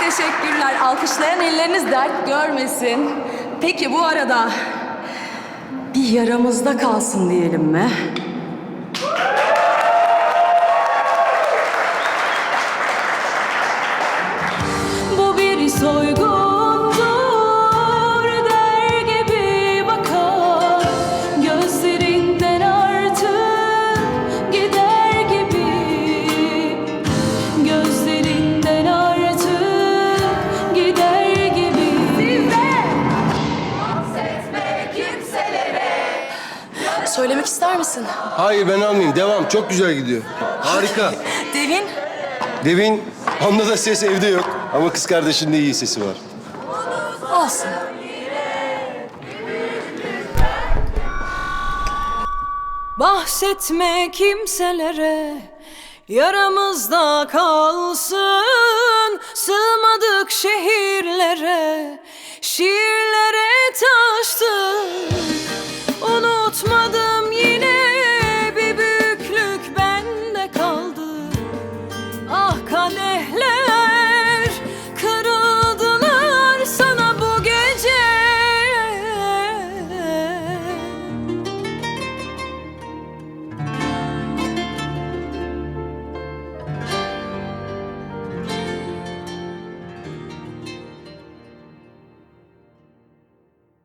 teşekkürler. Alkışlayan elleriniz dert görmesin. Peki bu arada bir yaramızda kalsın diyelim mi? Söylemek ister misin? Hayır ben almayayım. Devam. Çok güzel gidiyor. Harika. Devin Devin, onda da ses evde yok. Ama kız kardeşinde iyi sesi var. olsun. Bahsetme kimselere Yaramızda kalsın Sığmadık şehirlere Şiirlere taştık